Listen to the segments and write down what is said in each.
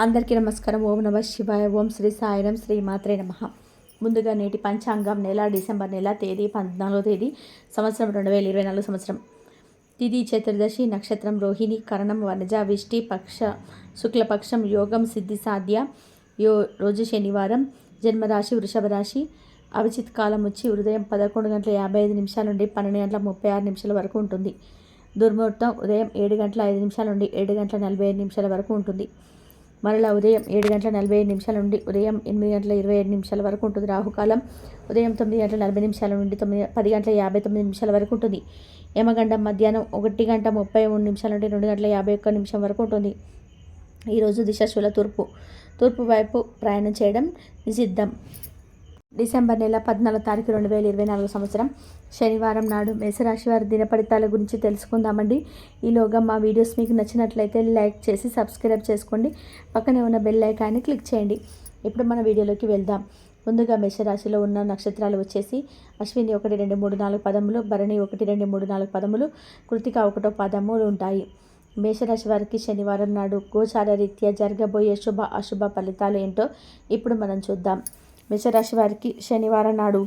అందరికీ నమస్కారం. ఓం నమ శివాయ. ఓం శ్రీ సాయిరం శ్రీ మాత్రే నమ. ముందుగా నేటి పంచాంగం నెల డిసెంబర్ నెల తేదీ పద్నాలుగో తేదీ సంవత్సరం రెండు వేల ఇరవై నాలుగు సంవత్సరం. తిథి చతుర్దశి నక్షత్రం రోహిణి కరణం వనజ విష్టి పక్ష శుక్లపక్షం యోగం సిద్ధి సాధ్య. యో రోజు శనివారం జన్మరాశి వృషభ రాశి. అవిచిత్ కాలం వచ్చి ఉదయం పదకొండు గంటల యాభై ఐదు నిమిషాల నుండి పన్నెండు గంటల ముప్పై ఆరు నిమిషాల వరకు ఉంటుంది. దుర్ముహూర్తం ఉదయం ఏడు గంటల ఐదు నిమిషాల నుండి ఏడు గంటల నలభై ఐదు నిమిషాల వరకు ఉంటుంది. మరలా ఉదయం ఏడు గంటల నలభై ఐదు నిమిషాల నుండి ఉదయం ఎనిమిది గంటల ఇరవై ఏడు నిమిషాల వరకు ఉంటుంది. రాహుకాలం ఉదయం తొమ్మిది గంటల నలభై నిమిషాల నుండి తొమ్మిది పది గంటల యాభై తొమ్మిది నిమిషాల వరకు ఉంటుంది. యమగండం మధ్యాహ్నం ఒకటి గంట ముప్పై మూడు నిమిషాల నుండి రెండు గంటల యాభై ఒక్క నిమిషం వరకు ఉంటుంది. ఈరోజు దిశాశూల తూర్పు. తూర్పు వైపు ప్రయాణం చేయడం నిషిద్ధం. డిసెంబర్ నెల పద్నాలుగు తారీఖు రెండు వేల ఇరవై నాలుగు సంవత్సరం శనివారం నాడు మేషరాశి వారి దినఫలితాల గురించి తెలుసుకుందామండి. ఈలోగా మా వీడియోస్ మీకు నచ్చినట్లయితే లైక్ చేసి సబ్స్క్రైబ్ చేసుకోండి. పక్కనే ఉన్న బెల్ ఐకాన్ని క్లిక్ చేయండి. ఇప్పుడు మన వీడియోలోకి వెళ్దాం. ముందుగా మేషరాశిలో ఉన్న నక్షత్రాలు వచ్చేసి అశ్విని ఒకటి రెండు మూడు నాలుగు పదములు భరణి ఒకటి రెండు మూడు నాలుగు పదములు కృతిక ఒకటో పదములు ఉంటాయి. మేషరాశి వారికి శనివారం నాడు గోచార రీత్యా జరగబోయే శుభ అశుభ ఫలితాలు ఏంటో ఇప్పుడు మనం చూద్దాం. మేషరాశి వారికి శనివారం నాడు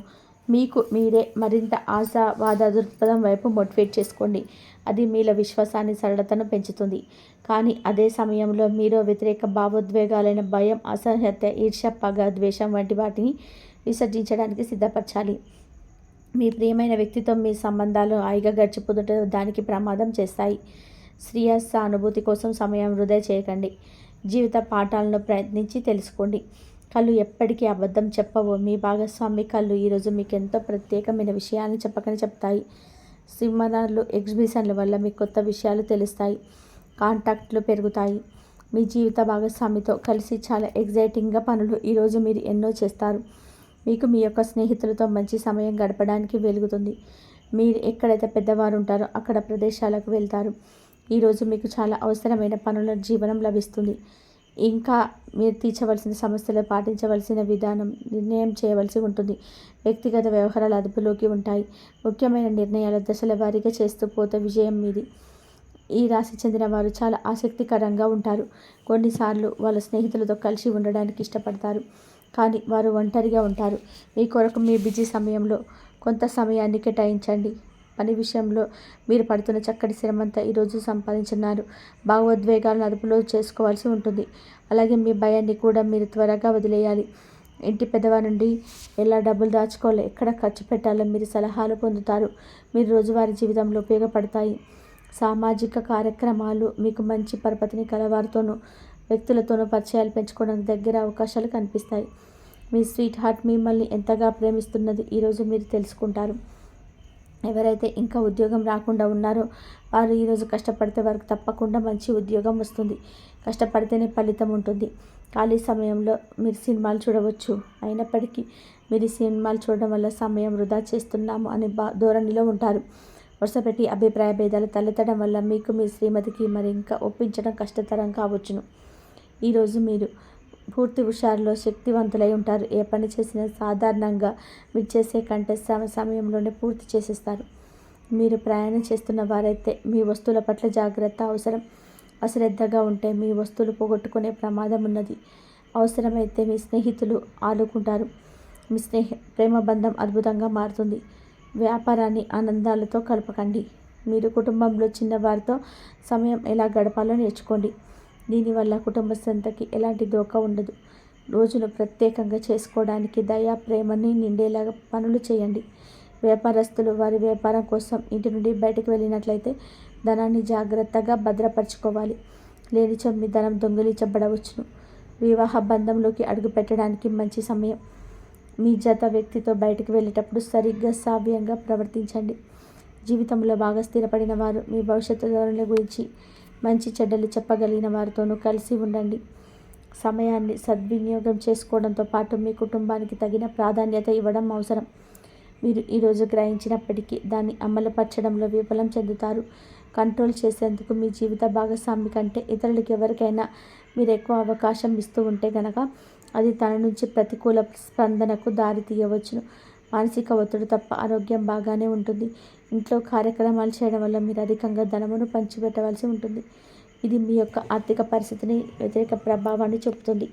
మీకు మీరే మరింత ఆశావాద దృక్పథం వైపు మోటివేట్ చేసుకోండి. అది మీలో విశ్వాసాన్ని సరళతను పెంచుతుంది. కానీ అదే సమయంలో మీరు వ్యతిరేక భావోద్వేగాలైన భయం అసహ్యత ఈర్ష్య పగ ద్వేషం వంటి వాటిని విసర్జించడానికి సిద్ధపరచాలి. మీ ప్రియమైన వ్యక్తితో మీ సంబంధాలు హాయిగా గడిచిపోతుంటే దానికి ప్రమాదం చేస్తాయి. శ్రీయస్ అనుభూతి కోసం సమయం వృధా చేయకండి. జీవిత పాఠాలను ప్రయత్నించి తెలుసుకోండి. కళ్ళు ఎప్పటికీ అబద్ధం చెప్పవు. మీ భాగస్వామి కళ్ళు ఈరోజు మీకు ఎంతో ప్రత్యేకమైన విషయాన్ని చెప్పకని చెప్తాయి. సినిమాలు ఎగ్జిబిషన్ల వల్ల మీకు కొత్త విషయాలు తెలుస్తాయి. కాంటాక్ట్లు పెరుగుతాయి. మీ జీవిత భాగస్వామితో కలిసి చాలా ఎగ్జైటింగ్గా పనులు ఈరోజు మీరు ఎన్నో చేస్తారు. మీకు మీ యొక్క స్నేహితులతో మంచి సమయం గడపడానికి వెలుగుతుంది. మీరు ఎక్కడైతే పెద్దవారు ఉంటారో అక్కడ ప్రదేశాలకు వెళ్తారు. ఈరోజు మీకు చాలా అవసరమైన పనుల జీవనం లభిస్తుంది. ఇంకా మీరు తీర్చవలసిన సమస్యలు పాటించవలసిన విధానం నిర్ణయం చేయవలసి ఉంటుంది. వ్యక్తిగత వ్యవహారాలు అదుపులోకి ఉంటాయి. ముఖ్యమైన నిర్ణయాలు దశల వారీగా చేస్తూ పోతే విజయం మీది. ఈ రాశి చెందిన వారు చాలా ఆసక్తికరంగా ఉంటారు. కొన్నిసార్లు వాళ్ళ స్నేహితులతో కలిసి ఉండడానికి ఇష్టపడతారు. కానీ వారు ఒంటరిగా ఉంటారు. మీ కొరకు మీ బిజీ సమయంలో కొంత సమయాన్ని కేటాయించండి. పని విషయంలో మీరు పడుతున్న చక్కటి శ్రమంతా ఈరోజు సంపాదించున్నారు భావోద్వేగాలను అదుపులో చేసుకోవాల్సి ఉంటుంది. అలాగే మీ భయాన్ని కూడా మీరు త్వరగా వదిలేయాలి. ఇంటి పెద్దవారి నుండి ఎలా డబ్బులు దాచుకోవాలి? ఎక్కడ ఖర్చు పెట్టాలో మీరు సలహాలు పొందుతారు. మీరు రోజువారీ జీవితంలో ఉపయోగపడతాయి. సామాజిక కార్యక్రమాలు మీకు మంచి పరపతిని కలవారితోనూ వ్యక్తులతోనూ పరిచయాలు పెంచుకోవడానికి దగ్గర అవకాశాలు కనిపిస్తాయి. మీ స్వీట్ హార్ట్ మిమ్మల్ని ఎంతగా ప్రేమిస్తున్నది ఈరోజు మీరు తెలుసుకుంటారు. ఎవరైతే ఇంకా ఉద్యోగం రాకుండా ఉన్నారో వారు ఈరోజు కష్టపడితే వారికి తప్పకుండా మంచి ఉద్యోగం వస్తుంది. కష్టపడితేనే ఫలితం ఉంటుంది. ఖాళీ సమయంలో మీరు సినిమాలు చూడవచ్చు. అయినప్పటికీ మీరు సినిమాలు చూడడం వల్ల సమయం వృధా చేస్తున్నాము అనే బా ధోరణిలో ఉంటారు. వరుసపెట్టి అభిప్రాయ భేదాలు తలెత్తడం వల్ల మీకు మీ శ్రీమతికి మరి ఇంకా ఒప్పించడం కష్టతరం కావచ్చును. ఈరోజు మీరు పూర్తి హుషారులో శక్తివంతులై ఉంటారు. ఏ పని చేసినా సాధారణంగా మీరు చేసే కంటే సమ సమయంలోనే పూర్తి చేసేస్తారు. మీరు ప్రయాణం చేస్తున్న వారైతే మీ వస్తువుల పట్ల జాగ్రత్త అవసరం. అశ్రద్ధగా ఉంటే మీ వస్తువులు పోగొట్టుకునే ప్రమాదం ఉన్నది. అవసరమైతే మీ స్నేహితులు ఆలుకుంటారు మీ స్నేహ ప్రేమ బంధం అద్భుతంగా మారుతుంది. వ్యాపారాన్ని ఆనందాలతో కలపకండి. మీరు కుటుంబంలో చిన్నవారితో సమయం ఎలా గడపాలో నేర్చుకోండి. దీనివల్ల కుటుంబ సంతకి ఎలాంటి దోకా ఉండదు. రోజును ప్రత్యేకంగా చేసుకోవడానికి దయా ప్రేమని నిండేలాగా పనులు చేయండి. వ్యాపారస్తులు వారి వ్యాపారం కోసం ఇంటి నుండి బయటకు వెళ్ళినట్లయితే ధనాన్ని జాగ్రత్తగా భద్రపరచుకోవాలి. లేనిచో మీ ధనం దొంగిలించబడవచ్చును వివాహ బంధంలోకి అడుగు పెట్టడానికి మంచి సమయం. మీ జత వ్యక్తితో బయటకు వెళ్ళేటప్పుడు సరిగ్గా సావ్యంగా ప్రవర్తించండి. జీవితంలో బాగా స్థిరపడిన వారు మీ భవిష్యత్తు ధోరణుల గురించి మంచి చెడ్డలు చెప్పగలిగిన వారితోనూ కలిసి ఉండండి. సమయాన్ని సద్వినియోగం చేసుకోవడంతో పాటు మీ కుటుంబానికి తగిన ప్రాధాన్యత ఇవ్వడం అవసరం. మీరు ఈరోజు గ్రహించినప్పటికీ దాన్ని అమలుపరచడంలో విఫలం చెందుతారు. కంట్రోల్ చేసేందుకు మీ జీవిత భాగస్వామి కంటే ఇతరులకు ఎవరికైనా మీరు ఎక్కువ అవకాశం ఇస్తూ ఉంటే గనక అది తన నుంచి ప్రతికూల స్పందనకు దారి తీయవచ్చును మానసిక ఒత్తిడి తప్ప ఆరోగ్యం బాగానే ఉంటుంది. ఇంట్లో కార్యక్రమాలు చేయడం వల్ల మీరు అధికంగా ధనమును పంచిపెట్టవలసి ఉంటుంది. ఇది మీ యొక్క ఆర్థిక పరిస్థితిని వ్యతిరేక ప్రభావాన్ని చూపుతుంది.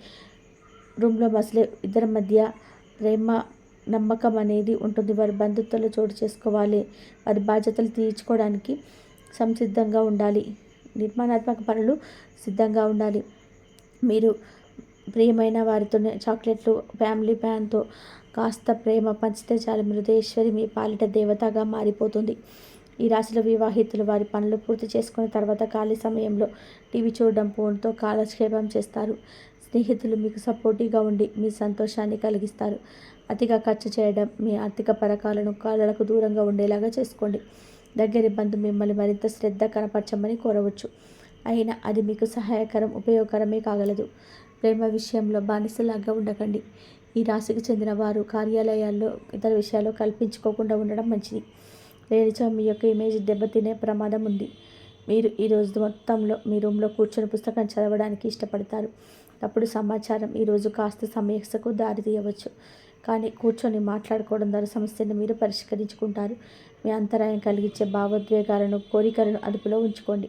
రూమ్లో మసలే ఇద్దరి మధ్య ప్రేమ నమ్మకం అనేది ఉంటుంది. వారి బంధుత్వాలు చోటు చేసుకోవాలి. వారి బాధ్యతలు తీర్చుకోవడానికి సంసిద్ధంగా ఉండాలి. నిర్మాణాత్మక పనులు సిద్ధంగా ఉండాలి. మీరు ప్రియమైన వారితో చాక్లెట్లు ఫ్యామిలీ ప్యాన్తో కాస్త ప్రేమ పంచితే చాలు మృదేశ్వరి మీ పాలిట దేవతగా మారిపోతుంది. ఈ రాశిలో వివాహితులు వారి పనులు పూర్తి చేసుకున్న తర్వాత ఖాళీ సమయంలో టీవీ చూడడం ఫోన్తో కాలక్షేపం చేస్తారు. స్నేహితులు మీకు సపోర్టివ్గా ఉండి మీ సంతోషాన్ని కలిగిస్తారు. అతిగా ఖర్చు చేయడం మీ ఆర్థిక పరకాలను కాళ్ళకు దూరంగా ఉండేలాగా చేసుకోండి. దగ్గరి బంధు మిమ్మల్ని మరింత శ్రద్ధ కనపరచమని కోరవచ్చు. అయినా అది మీకు సహాయకరం ఉపయోగకరమే కాగలదు. ప్రేమ విషయంలో బానిసలాగా ఉండకండి. ఈ రాశికి చెందిన వారు కార్యాలయాల్లో ఇతర విషయాల్లో కల్పించుకోకుండా ఉండడం మంచిది. లేనిచో మీ యొక్క ఇమేజ్ దెబ్బతినే ప్రమాదం ఉంది. మీరు ఈరోజు మొత్తంలో మీ రూమ్లో కూర్చొని పుస్తకం చదవడానికి ఇష్టపడతారు. అప్పుడు సమాచారం ఈరోజు కాస్త సమస్యకు దారి తీయవచ్చు. కానీ కూర్చొని మాట్లాడుకోవడం ద్వారా సమస్యను మీరు పరిష్కరించుకుంటారు. మీ అంతరాయం కలిగించే భావోద్వేగాలను కోరికలను అదుపులో ఉంచుకోండి.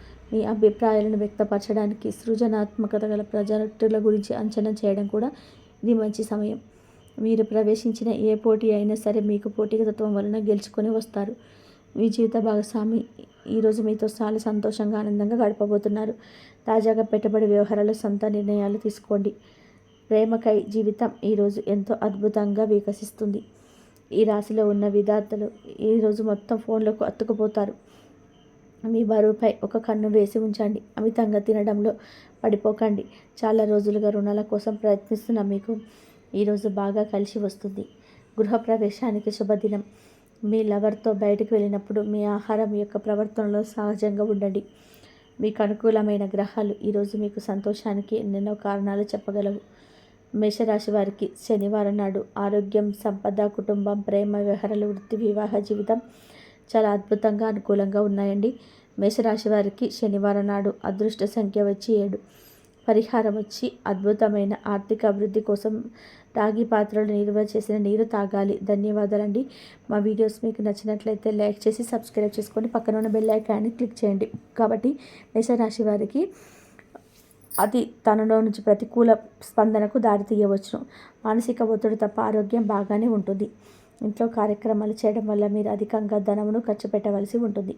మీ అభిప్రాయాలను వ్యక్తపరచడానికి సృజనాత్మకత గల ప్రజల గురించి అంచనా చేయడం కూడా ఇది మంచి సమయం. మీరు ప్రవేశించిన ఏ పోటీ అయినా సరే మీకు పోటీతత్వం వలన గెలుచుకొని వస్తారు. మీ జీవిత భాగస్వామి ఈరోజు మీతో చాలా సంతోషంగా ఆనందంగా గడపబోతున్నారు. తాజాగా పెట్టుబడి వ్యవహారాలు సొంత నిర్ణయాలు తీసుకోండి. ప్రేమకై జీవితం ఈరోజు ఎంతో అద్భుతంగా వికసిస్తుంది. ఈ రాశిలో ఉన్న విద్యార్థులు ఈరోజు మొత్తం ఫోన్లకు అత్తుకుపోతారు మీ బరువుపై ఒక కన్ను వేసి ఉంచండి. అమితంగా తినడంలో పడిపోకండి. చాలా రోజులుగా రుణాల కోసం ప్రయత్నిస్తున్న మీకు ఈరోజు బాగా కలిసి వస్తుంది. గృహప్రవేశానికి శుభదినం. మీ లవర్తో బయటకు వెళ్ళినప్పుడు మీ ఆహారం యొక్క ప్రవర్తనలో సహజంగా ఉండండి. మీకు అనుకూలమైన గ్రహాలు ఈరోజు మీకు సంతోషానికి ఎన్నెన్నో కారణాలు చెప్పగలవు. మేషరాశి వారికి శనివారం నాడు ఆరోగ్యం సంపద కుటుంబం ప్రేమ వ్యవహారాలు వృత్తి వివాహ జీవితం చాలా అద్భుతంగా అనుకూలంగా ఉన్నాయండి. మేషరాశి వారికి శనివారం నాడు అదృష్ట సంఖ్య వచ్చి ఏడు. పరిహారం వచ్చి అద్భుతమైన ఆర్థిక అభివృద్ధి కోసం రాగి పాత్రలు నిల్వ చేసిన నీరు తాగాలి. ధన్యవాదాలండి. మా వీడియోస్ మీకు నచ్చినట్లయితే లైక్ చేసి సబ్స్క్రైబ్ చేసుకొని పక్కన ఉన్న బెల్ ఐకాన్ని క్లిక్ చేయండి. కాబట్టి మేషరాశి వారికి అది తనలో నుంచి ప్రతికూల స్పందనకు దారి తీయవచ్చును మానసిక ఒత్తిడి తప్ప ఆరోగ్యం బాగానే ఉంటుంది. ఇంట్లో కార్యక్రమాలు చేయడం వల్ల మీరు అధికంగా ధనమును ఖర్చు పెట్టవలసి ఉంటుంది.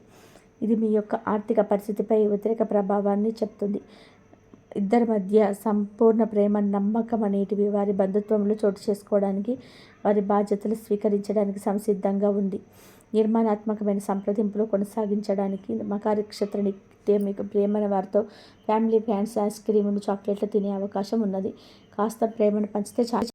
ఇది మీ యొక్క ఆర్థిక పరిస్థితిపై వ్యతిరేక ప్రభావాన్ని చెప్తుంది. ఇద్దరి మధ్య సంపూర్ణ ప్రేమ నమ్మకం అనేటివి వారి బంధుత్వంలో చోటు చేసుకోవడానికి వారి బాధ్యతలు స్వీకరించడానికి సంసిద్ధంగా ఉంది. నిర్మాణాత్మకమైన సంప్రదింపులు కొనసాగించడానికి మకారిక్షత్ర నిత్యం మీకు ప్రేమైన వారితో ఫ్యామిలీ ఫ్యాన్స్ ఐస్ క్రీములు చాక్లెట్లు తినే అవకాశం ఉన్నది. కాస్త ప్రేమను పంచితే చాలా.